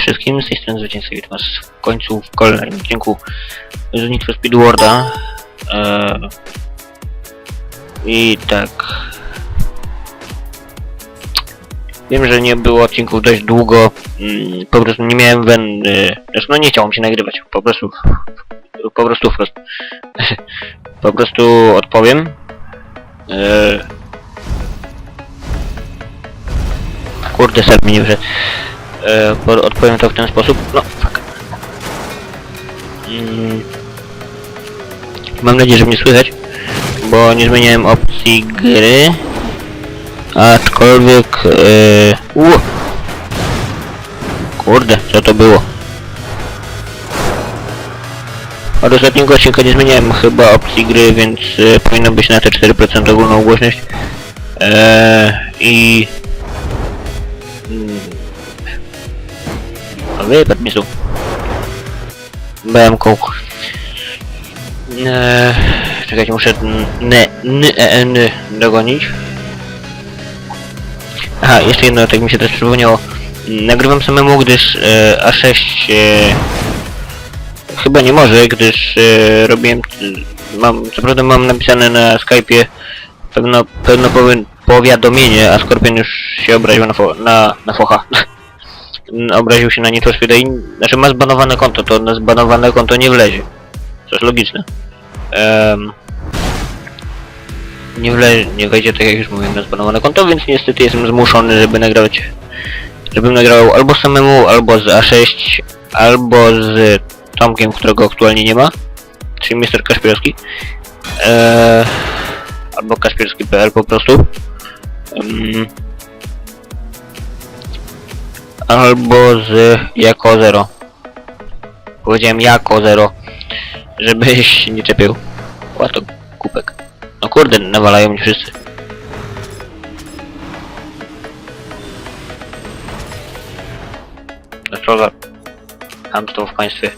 Wszystkim, z tej strony Zwycięzca, witam was w końcu w kolejnym odcinku z Need for Speed. Eee, I tak... Wiem, że nie było odcinków dość długo, mm, po prostu nie miałem wen... y, Znaczy, no nie chciało mi się nagrywać, po prostu... Po prostu wprost. po prostu odpowiem. Eee, Kurde, ser mi nie wyszedł. E, po- odpowiem to w ten sposób. No, fuck. Mm. Mam nadzieję, że mnie słychać, bo nie zmieniałem opcji gry. Aczkolwiek... E. Kurde, co to było? Od ostatniego odcinka nie zmieniałem chyba opcji gry, więc e, powinno być na te 4% ogólną głośność. E, I... Mm, wypadł mi tu. BM-ką. Eee, czekajcie, muszę n, n, e, n dogonić. Aha, jeszcze jedno, tak mi się też przypomniało. Nagrywam samemu, gdyż e, A6 e, chyba nie może, gdyż e, robiłem... Mam, co prawda mam napisane na Skype'ie pewno, pewno powi- powiadomienie, a Skorpion już się obraził na, fo, na, na focha. obraził się na Need for Speed i znaczy ma zbanowane konto, to na zbanowane konto nie wlezie. Co jest logiczne. Em, nie wle, nie wejdzie tak jak już mówiłem na zbanowane konto, więc niestety jestem zmuszony, żeby nagrać żebym nagrał albo samemu, albo z A6, albo z Tomkiem, którego aktualnie nie ma, czyli Mr. Kaszpirowski. Eee, albo Kaszpirowski.pl po prostu. Em, albo z jako zero. Powiedziałem jako zero, żebyś nie czepił. Łato kupek. No kurde, nawalają mnie wszyscy. No co za hamstwo w państwie.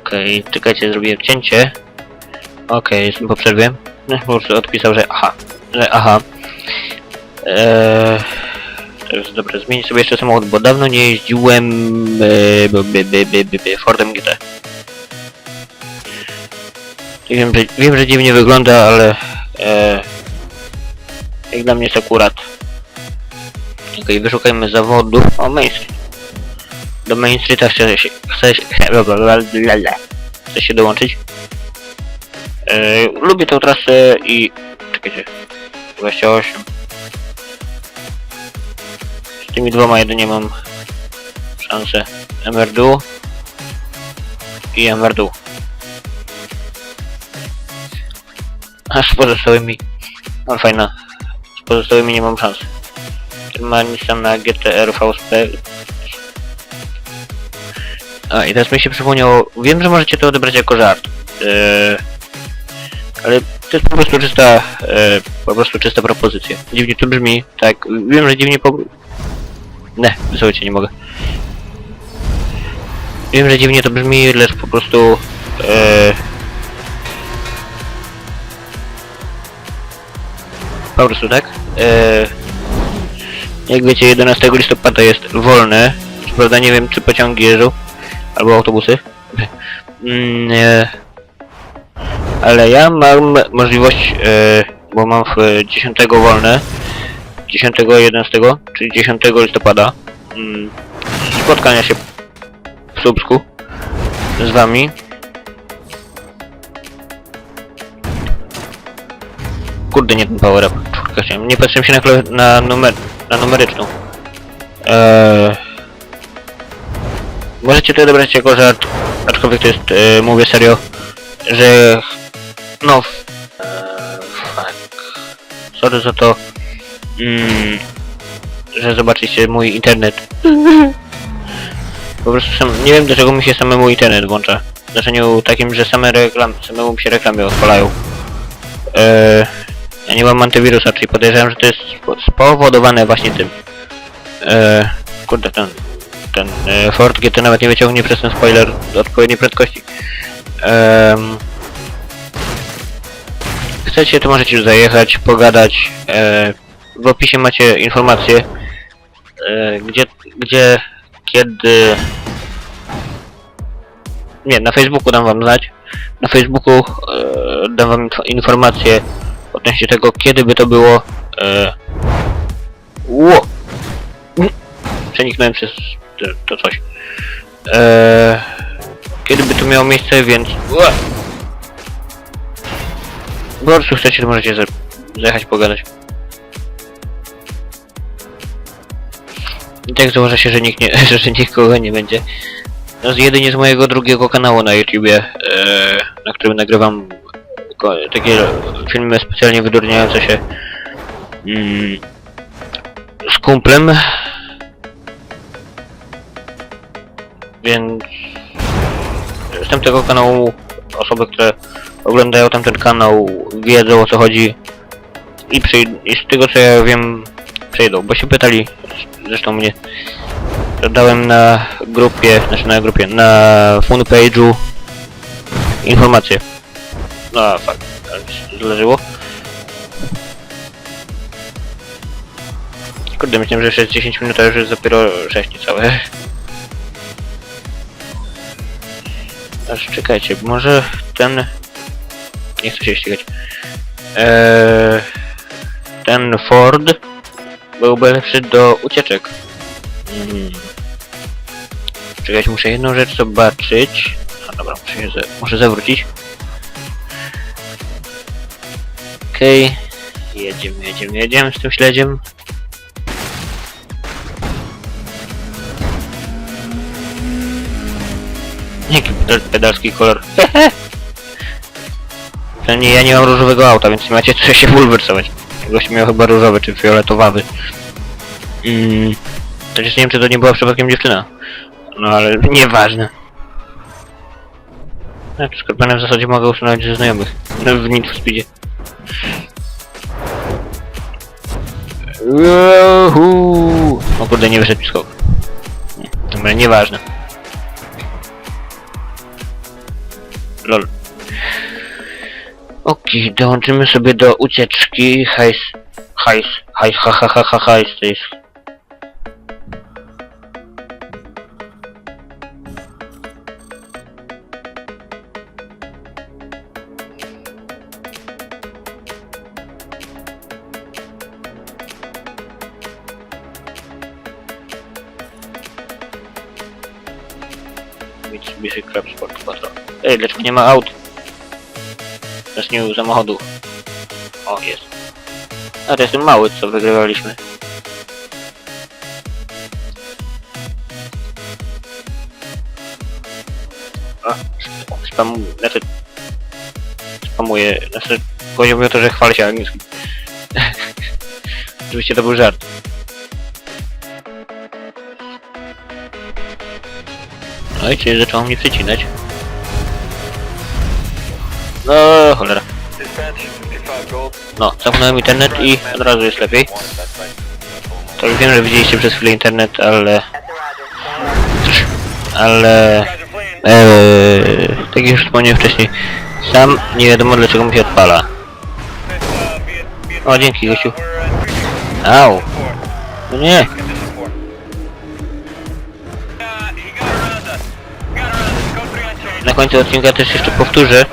Okej, czekajcie, zrobiłem cięcie. Okej, jestem po przerwie. No, odpisał, że aha, że aha. Eee, dobre, zmienić sobie jeszcze samochód, bo dawno nie jeździłem e, b, b, b, b, b, b, Fordem GT. Wiem, że, wiem, że dziwnie wygląda, ale e, jak dla mnie jest akurat. Okej, wyszukajmy zawodów. O, Main Street. Do Main Streeta chcę się, chcę się, chcę się dołączyć. E, lubię tę trasę i... Czekajcie. 28. Tymi dwoma jedynie mam szansę. Emerdu i Emerdu. A z pozostałymi... No fajna. Z pozostałymi nie mam szans. Ten ma Nissan na GTR VSP. A i teraz mi się przypomniało, wiem, że możecie to odebrać jako żart. Eee, ale to jest po prostu czysta, e, po prostu czysta propozycja. Dziwnie to brzmi, tak, wiem, że dziwnie po... Ne, słuchajcie, nie mogę. Wiem, że dziwnie to brzmi, lecz po prostu... E, po prostu tak. E, jak wiecie, 11 listopada jest wolne. Co prawda nie wiem, czy pociągi jeżdżą, albo autobusy. Mm, e, ale ja mam możliwość, e, bo mam w 10 wolne, 10, 11, czyli 10 listopada, mm, spotkania się w Słupsku z wami. Kurde, nie ten power up. Czwórka. Nie patrzyłem się na, na, numer na numeryczną. Eee, możecie to odebrać jako żart, aczkolwiek to jest, e, mówię serio, że no eee, fuck. Sorry za to, mm, że zobaczycie mój internet. Po prostu sam, nie wiem dlaczego mi się samemu internet włącza. W znaczeniu takim, że same reklam, samemu mi się reklamy odpalają. Eee, ja nie mam antywirusa, czyli podejrzewam, że to jest spo- spowodowane właśnie tym. Eee, kurde, ten, ten e, Ford GT nawet nie wyciągnie przez ten spoiler do odpowiedniej prędkości. Ehm, chcecie, to możecie już zajechać, pogadać. E, w opisie macie informacje e, gdzie, gdzie, kiedy... Nie, na Facebooku dam wam znać. Na Facebooku e, dam wam info- informację odnośnie tego, kiedy by to było. E, ło! Przeniknąłem przez to, to coś. E, kiedy by to miało miejsce, więc... Ło! Po chcecie, to możecie zjechać pogadać. Tak założę się, że nikt nie, że nikogo nie będzie. No jedynie z mojego drugiego kanału na YouTubie, e, na którym nagrywam takie filmy specjalnie wydurniające się mm, z kumplem. Więc z tamtego kanału osoby, które oglądają tamten kanał wiedzą o co chodzi i, i z tego co ja wiem przejdą, bo się pytali zresztą mnie dodałem na grupie, znaczy na grupie, na fanpage'u informację. No fakt, mi się zdarzyło. Kurde, myślałem, że jeszcze jest 10 minut, a już jest dopiero 6 niecałe. Aż czekajcie, może ten... Nie chcę się ścigać. Eee, ten Ford byłby lepszy do ucieczek. Mm. Czekajcie, muszę jedną rzecz zobaczyć. A dobra, muszę, się ze, muszę zawrócić. Okej. Jedziemy, jedziemy, jedziemy z tym śledziem. Jaki pedal, pedalski kolor. Przynajmniej ja nie mam różowego auta, więc nie macie co się bulwersować. Gość miał chyba różowy czy fioletowawy. Mm, chociaż nie wiem, czy to nie była przypadkiem dziewczyna. No ale nieważne. Tak, Skorpiona w zasadzie mogę usunąć ze znajomych. No, w Need for Speedzie. O kurde, nie wyszedł skok. Dobra, nieważne. Lol. Okej, dołączymy sobie do ucieczki. Hajs. Hajs. Hajs, ha ha ha ha hajs. To jest Mitsubishi Crab Sport 4. Ej, dlaczego nie ma aut? Nie samochodu. O, jest. A to jest ten mały, co wygrywaliśmy. A, spam... Znaczy... Spamuję... Znaczy... Chodzi o to, że chwalę się angielskim. Oczywiście to był żart. No i czyli zaczęło mnie przycinać. No cholera. No, zamknąłem internet i od razu jest lepiej. To już wiem, że widzieliście przez chwilę internet, ale... Ale... Eee, tak jak już wspomniałem wcześniej, sam nie wiadomo dlaczego mi się odpala. O, dzięki gościu. Au. No nie. Na końcu odcinka też jeszcze powtórzę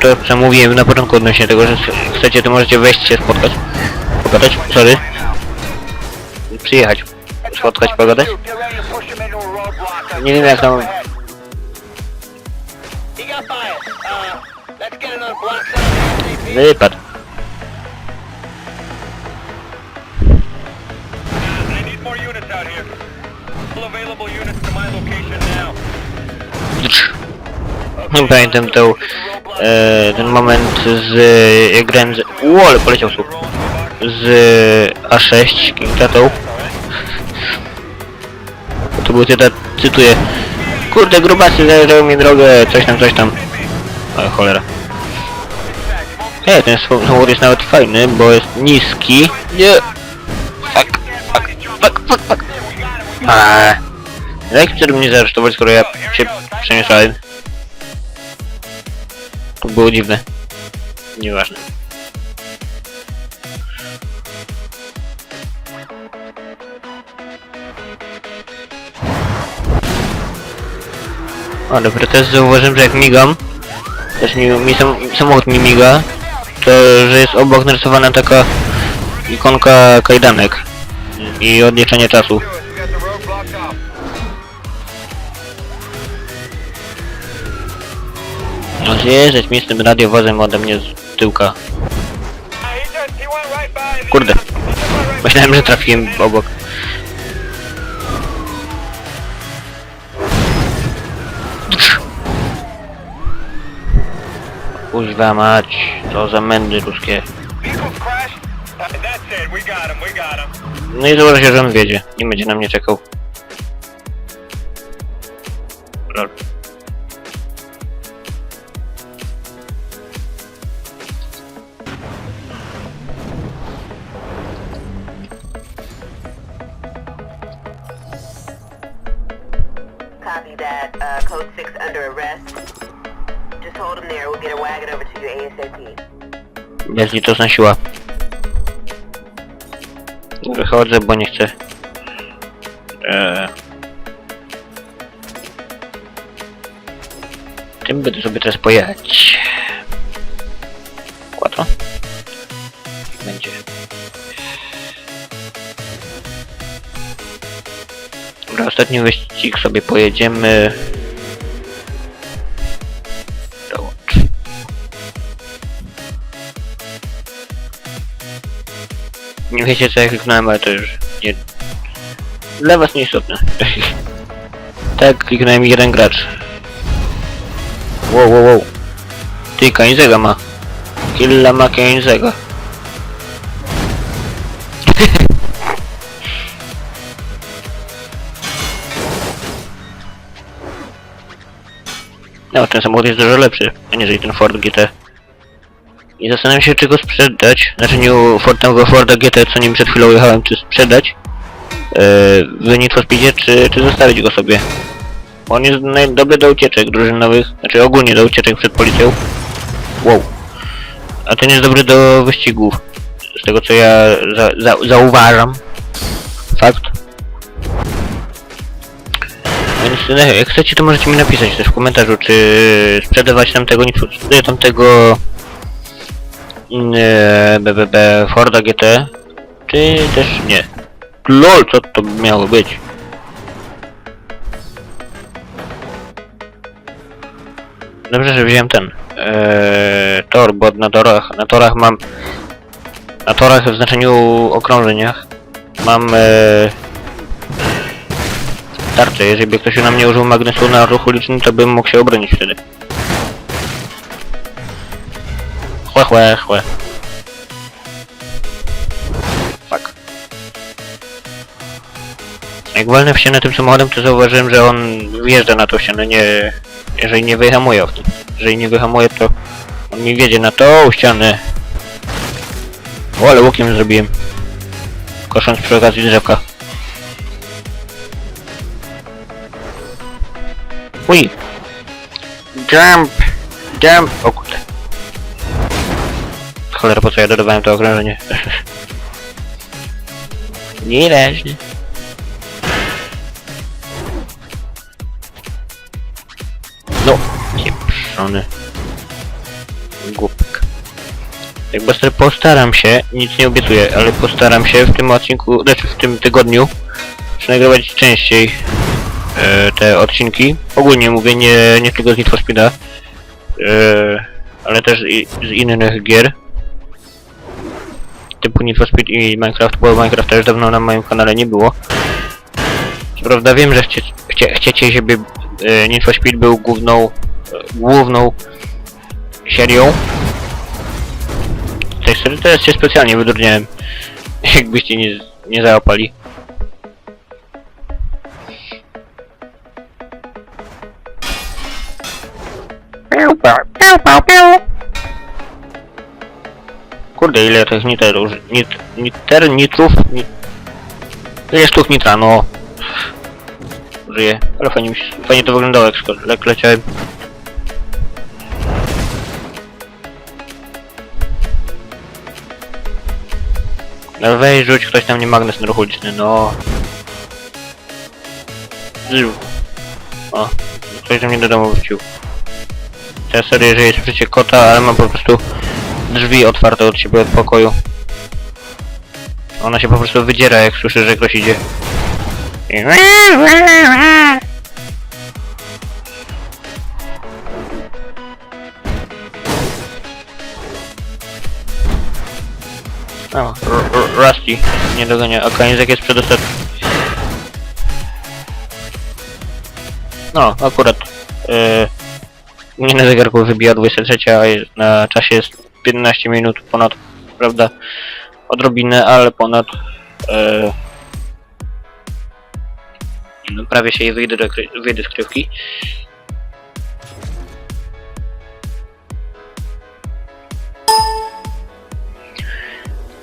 to co mówiłem na początku odnośnie tego, że ch- chcecie to możecie wejść się spotkać. Pogadać? Sorry. Przyjechać. Spotkać, pogadać? Nie wiem jak tam... Wypadł. Available units to my location now. Nie pamiętam ten, e, ten moment z... jak grałem z... Ło, ale poleciał słup. Z A6 Kingtatą. To był cytat, cytuję. Kurde, grubasy zajrzał mi drogę, coś tam, coś tam. O, cholera. Hej, ten samochód jest nawet fajny, bo jest niski. Nie. Fuck, fuck, fuck, fuck, fuck. Aaaa. Jak chcę mnie zaaresztować, skoro ja się przemieszałem? To było dziwne. Nieważne. O dobra, też zauważyłem, że jak migam, też mi, mi sam, samochód mi miga, to że jest obok narysowana taka ikonka kajdanek i odliczenie czasu. Zjeżdżać mi z tym radiowozem ode mnie z tyłka. Kurde. Myślałem, że trafiłem obok. Kuźwa mać, to za mędy ruskie. No i założę się, że on wiedzie. Nie będzie na mnie czekał. Bezlitosna siła. Wychodzę, bo nie chcę. Eee. Tym będę sobie teraz pojechać. Quattro. Będzie. Dobra, ostatni wyścig sobie pojedziemy. Nie wiecie co ja kliknąłem, ale to już nie... Dla was nieistotne. tak, kliknąłem jeden gracz. Wow, wow, wow. Ty, Kainzega ma. Killa ma Kainzega. No, ten samochód jest dużo lepszy, aniżeli ten Ford GT. I zastanawiam się, czy go sprzedać. Znaczy nie u Fordnego Forda GT, co nim przed chwilą jechałem, czy sprzedać yy, w Need Speedzie, czy, czy zostawić go sobie. On jest dobry do ucieczek drużynowych, znaczy ogólnie do ucieczek przed policją. Wow. A ten jest dobry do wyścigów. Z tego co ja za, za, zauważam. Fakt. Więc e, jak chcecie, to możecie mi napisać też w komentarzu, czy sprzedawać tamtego, tamtego BBB Forda GT, czy też nie. LOL, co to miało być? Dobrze, że wziąłem ten eee, tor, bo na torach, na torach mam na torach w znaczeniu okrążeniach mam eee, tarczę, jeżeli by ktoś na mnie użył magnesu na ruchu licznym, to bym mógł się obronić wtedy. Chłe, chłe. Fuck. Jak walnę w ścianę tym samochodem, to zauważyłem, że on wjeżdża na tą ścianę, nie... Jeżeli nie wyhamuje o tym. Jeżeli nie wyhamuje, to on mi wiedzie na tą ścianę. O, ale łukiem zrobiłem. Kosząc przy okazji drzewka. Uj! Jump! Jump! O kurde. Cholera, po co ja dodawałem to okrążenie? Nieważne. No, pieprzony. Głupek. Jak Buster postaram się, nic nie obiecuję, ale postaram się w tym odcinku, znaczy w tym tygodniu, nagrywać częściej e, te odcinki. Ogólnie mówię, nie, nie tylko z Need Speeda, e, ale też i, z innych gier. Typu Need for Speed i Minecraft, bo Minecrafta już dawno na moim kanale nie było. Co prawda wiem, że chcie, chcie, chcecie, żeby e, Need for Speed był główną, e, główną serią. Tej serii teraz się specjalnie wydurniałem, jakbyście nie, nie załapali. Kurde, ile tych niterów, nit, niter, nitrów, nit... Ile sztuk nitra, no. Żyje, ale fajnie, fajnie to wyglądało jak, jak leciałem. No weź rzuć ktoś na mnie magnes neurologiczny, no. O, ktoś do mnie do domu wrócił. Ja sorry, jeżeli słyszycie kota, ale mam po prostu drzwi otwarte od siebie od pokoju. Ona się po prostu wydziera, jak słyszy, że ktoś idzie. I... O, Rusty nie dogania, a Kainzek jest przedostatni. No, akurat. Yy, mnie na zegarku wybija 23, a na czasie jest 15 minut ponad, prawda? Odrobinę, ale ponad. Yy, no, prawie się wyjdę do, wyjdę z krywki.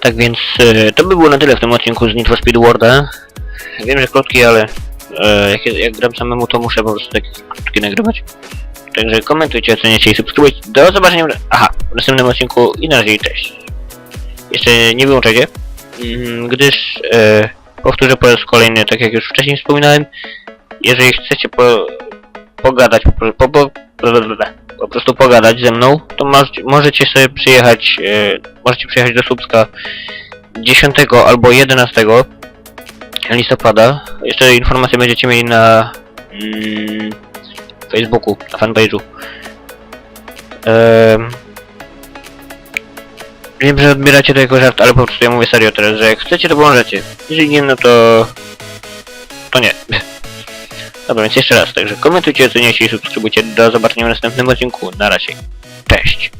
Tak więc e, to by było na tyle w tym odcinku z for Speed Worlda. Wiem, że krótki, ale e, jak, jak gram samemu, to muszę po prostu takie krótkie nagrywać. Także komentujcie, oceniajcie i subskrybujcie. Do zobaczenia aha, w następnym odcinku i na razie cześć. Jeszcze nie wyłączajcie, mm, gdyż e, powtórzę po raz kolejny, tak jak już wcześniej wspominałem, jeżeli chcecie po, pogadać, po, po, po, po prostu pogadać ze mną, to możecie, możecie sobie przyjechać, e, możecie przyjechać do Słupska 10 albo 11 listopada. Jeszcze informacje będziecie mieli na mm, Facebooku, na fanpage'u. Ehm, wiem, że odbieracie to jako żart, ale po prostu ja mówię serio teraz, że jak chcecie, to możecie. Jeżeli nie, no to... to nie. Dobra, więc jeszcze raz, także komentujcie, oceniajcie i subskrybujcie. Do zobaczenia w następnym odcinku. Na razie. Cześć.